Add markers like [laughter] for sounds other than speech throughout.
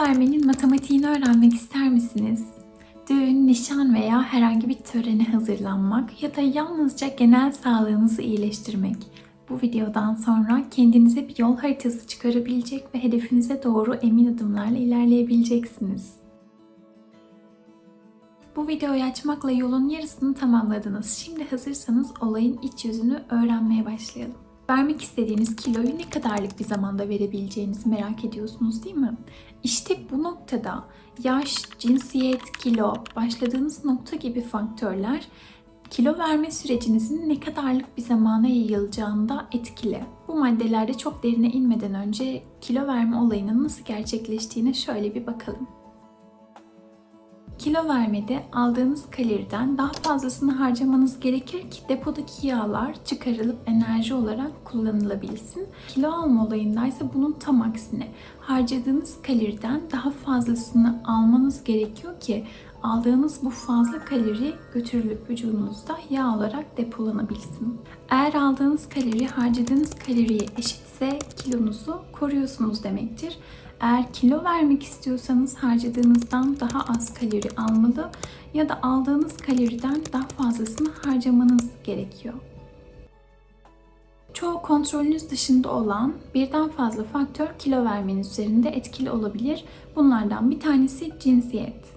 Vermenin matematiğini öğrenmek ister misiniz? Düğün, nişan veya herhangi bir törene hazırlanmak ya da yalnızca genel sağlığınızı iyileştirmek. Bu videodan sonra kendinize bir yol haritası çıkarabilecek ve hedefinize doğru emin adımlarla ilerleyebileceksiniz. Bu videoyu açmakla yolun yarısını tamamladınız. Şimdi hazırsanız olayın iç yüzünü öğrenmeye başlayalım. Vermek istediğiniz kiloyu ne kadarlık bir zamanda verebileceğinizi merak ediyorsunuz değil mi? İşte bu noktada yaş, cinsiyet, kilo, başladığınız nokta gibi faktörler kilo verme sürecinizin ne kadarlık bir zamana yayılacağını da etkili. Bu maddelerde çok derine inmeden önce kilo verme olayının nasıl gerçekleştiğine şöyle bir bakalım. Kilo vermede aldığınız kaloriden daha fazlasını harcamanız gerekir ki depodaki yağlar çıkarılıp enerji olarak kullanılabilsin. Kilo alma olayında ise bunun tam aksine harcadığınız kaloriden daha fazlasını almanız gerekiyor ki aldığınız bu fazla kalori götürülüp vücudunuzda yağ olarak depolanabilsin. Eğer aldığınız kalori harcadığınız kaloriye eşitse kilonuzu koruyorsunuz demektir. Eğer kilo vermek istiyorsanız harcadığınızdan daha az kalori almalı ya da aldığınız kaloriden daha fazlasını harcamanız gerekiyor. Çoğu kontrolünüz dışında olan birden fazla faktör kilo vermeniz üzerinde etkili olabilir. Bunlardan bir tanesi cinsiyet.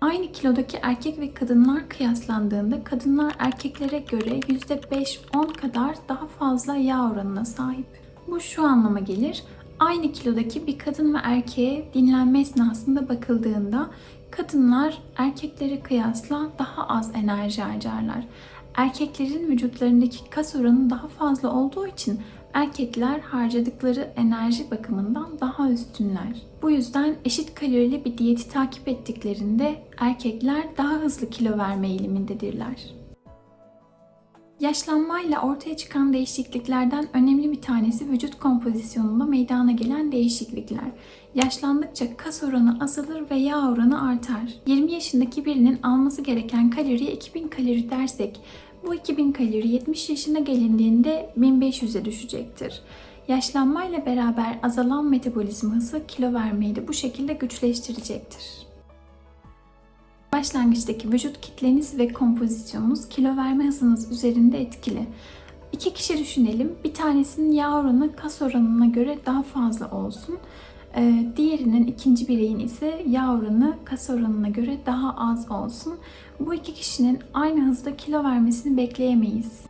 Aynı kilodaki erkek ve kadınlar kıyaslandığında kadınlar erkeklere göre %5-10 kadar daha fazla yağ oranına sahip. Bu şu anlama gelir aynı kilodaki bir kadın ve erkeğe dinlenme esnasında bakıldığında kadınlar erkeklere kıyasla daha az enerji harcarlar. Erkeklerin vücutlarındaki kas oranı daha fazla olduğu için erkekler harcadıkları enerji bakımından daha üstünler. Bu yüzden eşit kalorili bir diyeti takip ettiklerinde erkekler daha hızlı kilo verme eğilimindedirler. Yaşlanmayla ortaya çıkan değişikliklerden önemli bir tanesi vücut kompozisyonunda meydana gelen değişiklikler. Yaşlandıkça kas oranı azalır ve yağ oranı artar. 20 yaşındaki birinin alması gereken kaloriye 2000 kalori dersek bu 2000 kalori 70 yaşına gelindiğinde 1500'e düşecektir. Yaşlanmayla beraber azalan metabolizma hızı kilo vermeyi de bu şekilde güçleştirecektir. Başlangıçtaki vücut kitleniz ve kompozisyonunuz kilo verme hızınız üzerinde etkili. İki kişi düşünelim. Bir tanesinin yağ oranı kas oranına göre daha fazla olsun. Ee, diğerinin ikinci bireyin ise yağ oranı kas oranına göre daha az olsun. Bu iki kişinin aynı hızda kilo vermesini bekleyemeyiz.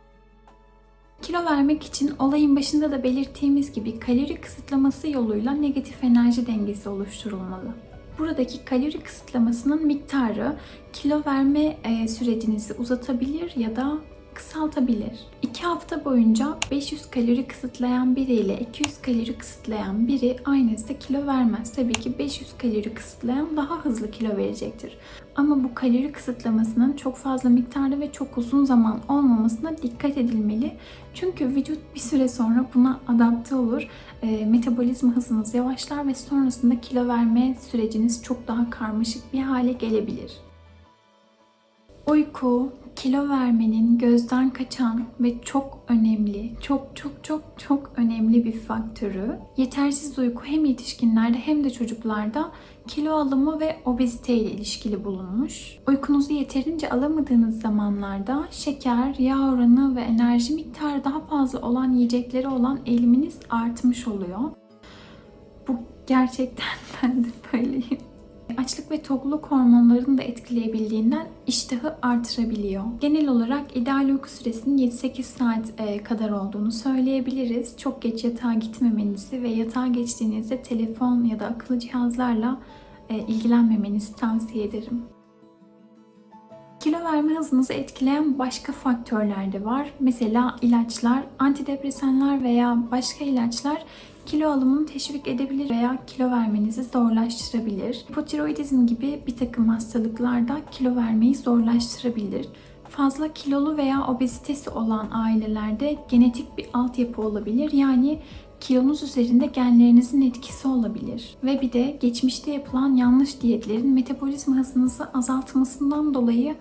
Kilo vermek için olayın başında da belirttiğimiz gibi kalori kısıtlaması yoluyla negatif enerji dengesi oluşturulmalı. Buradaki kalori kısıtlamasının miktarı kilo verme e, sürecinizi uzatabilir ya da kısaltabilir. 2 hafta boyunca 500 kalori kısıtlayan biri ile 200 kalori kısıtlayan biri aynı hızda kilo vermez. Tabii ki 500 kalori kısıtlayan daha hızlı kilo verecektir. Ama bu kalori kısıtlamasının çok fazla miktarda ve çok uzun zaman olmamasına dikkat edilmeli. Çünkü vücut bir süre sonra buna adapte olur. E, metabolizma hızınız yavaşlar ve sonrasında kilo verme süreciniz çok daha karmaşık bir hale gelebilir. Uyku, kilo vermenin gözden kaçan ve çok önemli, çok çok çok çok önemli bir faktörü. Yetersiz uyku hem yetişkinlerde hem de çocuklarda kilo alımı ve obezite ile ilişkili bulunmuş. Uykunuzu yeterince alamadığınız zamanlarda şeker, yağ oranı ve enerji miktarı daha fazla olan yiyeceklere olan eğiliminiz artmış oluyor. Bu gerçekten [laughs] ben de böyleyim açlık ve tokluluk hormonlarını da etkileyebildiğinden iştahı artırabiliyor. Genel olarak ideal uyku süresinin 7-8 saat e, kadar olduğunu söyleyebiliriz. Çok geç yatağa gitmemenizi ve yatağa geçtiğinizde telefon ya da akıllı cihazlarla e, ilgilenmemenizi tavsiye ederim. Kilo verme hızınızı etkileyen başka faktörler de var. Mesela ilaçlar, antidepresanlar veya başka ilaçlar kilo alımını teşvik edebilir veya kilo vermenizi zorlaştırabilir. Hipotiroidizm gibi bir takım hastalıklarda kilo vermeyi zorlaştırabilir. Fazla kilolu veya obezitesi olan ailelerde genetik bir altyapı olabilir. Yani kilonuz üzerinde genlerinizin etkisi olabilir. Ve bir de geçmişte yapılan yanlış diyetlerin metabolizma hızınızı azaltmasından dolayı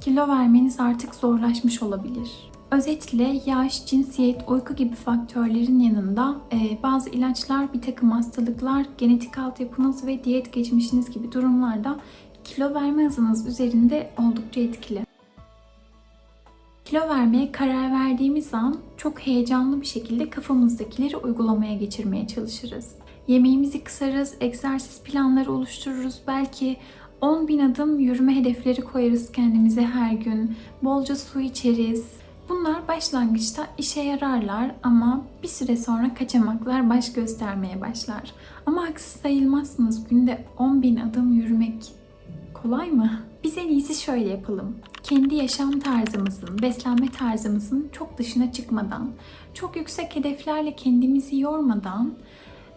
kilo vermeniz artık zorlaşmış olabilir. Özetle yaş, cinsiyet, uyku gibi faktörlerin yanında e, bazı ilaçlar, bir takım hastalıklar, genetik altyapınız ve diyet geçmişiniz gibi durumlarda kilo verme hızınız üzerinde oldukça etkili. Kilo vermeye karar verdiğimiz an çok heyecanlı bir şekilde kafamızdakileri uygulamaya geçirmeye çalışırız. Yemeğimizi kısarız, egzersiz planları oluştururuz, belki 10 bin adım yürüme hedefleri koyarız kendimize her gün, bolca su içeriz. Bunlar başlangıçta işe yararlar ama bir süre sonra kaçamaklar baş göstermeye başlar. Ama haksız sayılmazsınız günde 10 bin adım yürümek kolay mı? Biz en iyisi şöyle yapalım. Kendi yaşam tarzımızın, beslenme tarzımızın çok dışına çıkmadan, çok yüksek hedeflerle kendimizi yormadan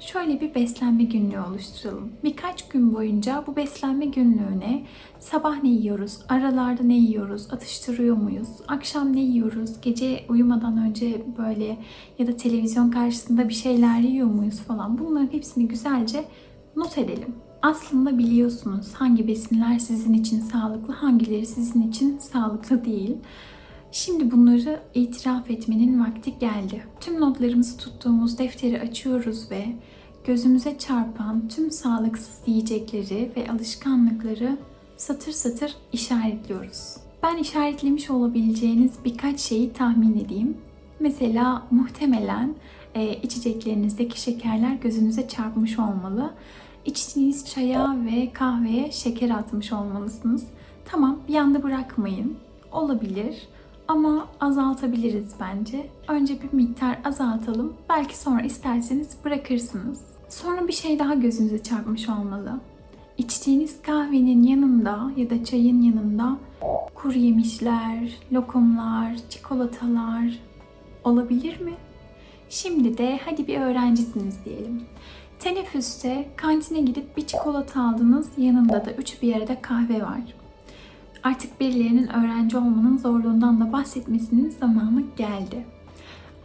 şöyle bir beslenme günlüğü oluşturalım. Birkaç gün boyunca bu beslenme günlüğüne sabah ne yiyoruz, aralarda ne yiyoruz, atıştırıyor muyuz, akşam ne yiyoruz, gece uyumadan önce böyle ya da televizyon karşısında bir şeyler yiyor muyuz falan bunların hepsini güzelce not edelim. Aslında biliyorsunuz hangi besinler sizin için sağlıklı, hangileri sizin için sağlıklı değil. Şimdi bunları itiraf etmenin vakti geldi. Tüm notlarımızı tuttuğumuz defteri açıyoruz ve gözümüze çarpan tüm sağlıksız yiyecekleri ve alışkanlıkları satır satır işaretliyoruz. Ben işaretlemiş olabileceğiniz birkaç şeyi tahmin edeyim. Mesela muhtemelen e, içeceklerinizdeki şekerler gözünüze çarpmış olmalı. İçtiğiniz çaya ve kahveye şeker atmış olmalısınız. Tamam bir anda bırakmayın. Olabilir ama azaltabiliriz bence. Önce bir miktar azaltalım. Belki sonra isterseniz bırakırsınız. Sonra bir şey daha gözünüze çarpmış olmalı. İçtiğiniz kahvenin yanında ya da çayın yanında kuru yemişler, lokumlar, çikolatalar olabilir mi? Şimdi de hadi bir öğrencisiniz diyelim. Teneffüste kantine gidip bir çikolata aldınız, yanında da üç bir arada kahve var. Artık birilerinin öğrenci olmanın zorluğundan da bahsetmesinin zamanı geldi.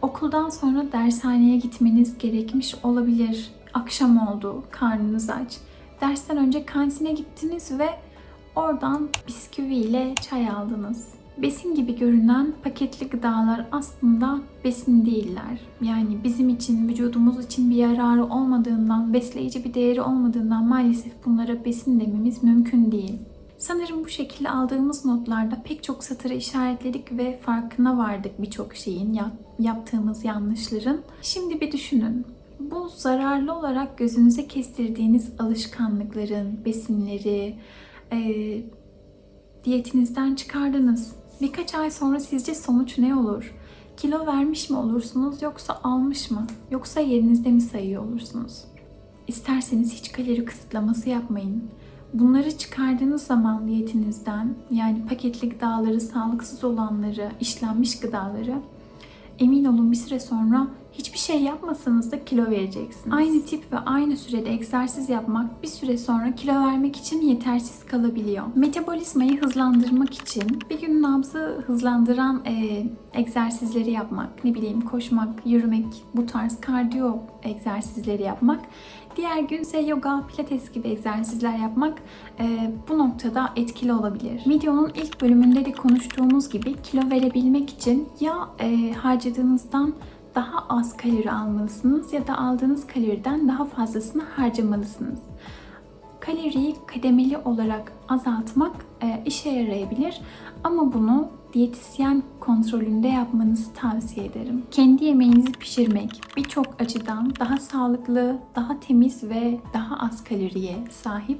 Okuldan sonra dershaneye gitmeniz gerekmiş olabilir. Akşam oldu, karnınız aç. Dersten önce kantine gittiniz ve oradan bisküvi ile çay aldınız. Besin gibi görünen paketli gıdalar aslında besin değiller. Yani bizim için, vücudumuz için bir yararı olmadığından, besleyici bir değeri olmadığından maalesef bunlara besin dememiz mümkün değil. Sanırım bu şekilde aldığımız notlarda pek çok satırı işaretledik ve farkına vardık birçok şeyin, yaptığımız yanlışların. Şimdi bir düşünün. Bu zararlı olarak gözünüze kestirdiğiniz alışkanlıkların, besinleri, e, diyetinizden çıkardınız. Birkaç ay sonra sizce sonuç ne olur? Kilo vermiş mi olursunuz yoksa almış mı? Yoksa yerinizde mi sayıyor olursunuz? İsterseniz hiç kalori kısıtlaması yapmayın. Bunları çıkardığınız zaman diyetinizden yani paketli gıdaları, sağlıksız olanları, işlenmiş gıdaları emin olun bir süre sonra hiçbir şey yapmasanız da kilo vereceksiniz. Aynı tip ve aynı sürede egzersiz yapmak bir süre sonra kilo vermek için yetersiz kalabiliyor. Metabolizmayı hızlandırmak için bir gün nabzı hızlandıran e, egzersizleri yapmak, ne bileyim koşmak, yürümek, bu tarz kardiyo egzersizleri yapmak Diğer gün ise yoga, pilates gibi egzersizler yapmak e, bu noktada etkili olabilir. Videonun ilk bölümünde de konuştuğumuz gibi kilo verebilmek için ya e, harcadığınızdan daha az kalori almalısınız ya da aldığınız kaloriden daha fazlasını harcamalısınız. Kaloriyi kademeli olarak azaltmak e, işe yarayabilir ama bunu diyetisyen kontrolünde yapmanızı tavsiye ederim. Kendi yemeğinizi pişirmek birçok açıdan daha sağlıklı, daha temiz ve daha az kaloriye sahip.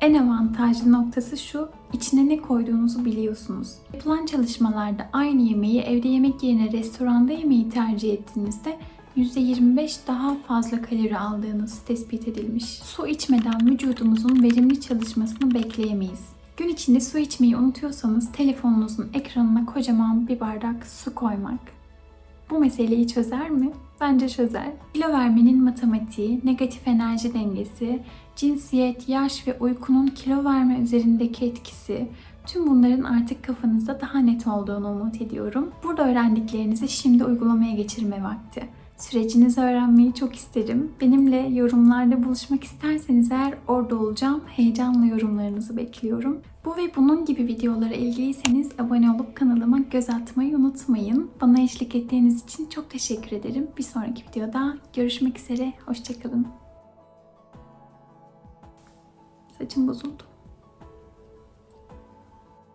En avantajlı noktası şu, içine ne koyduğunuzu biliyorsunuz. Yapılan çalışmalarda aynı yemeği evde yemek yerine restoranda yemeği tercih ettiğinizde %25 daha fazla kalori aldığınız tespit edilmiş. Su içmeden vücudumuzun verimli çalışmasını bekleyemeyiz. Gün içinde su içmeyi unutuyorsanız telefonunuzun ekranına kocaman bir bardak su koymak. Bu meseleyi çözer mi? Bence çözer. Kilo vermenin matematiği, negatif enerji dengesi, cinsiyet, yaş ve uykunun kilo verme üzerindeki etkisi, tüm bunların artık kafanızda daha net olduğunu umut ediyorum. Burada öğrendiklerinizi şimdi uygulamaya geçirme vakti. Sürecinizi öğrenmeyi çok isterim. Benimle yorumlarda buluşmak isterseniz eğer orada olacağım. Heyecanla yorumlarınızı bekliyorum. Bu ve bunun gibi videolara ilgiliyseniz abone olup kanalıma göz atmayı unutmayın. Bana eşlik ettiğiniz için çok teşekkür ederim. Bir sonraki videoda görüşmek üzere. Hoşçakalın. Saçım bozuldu.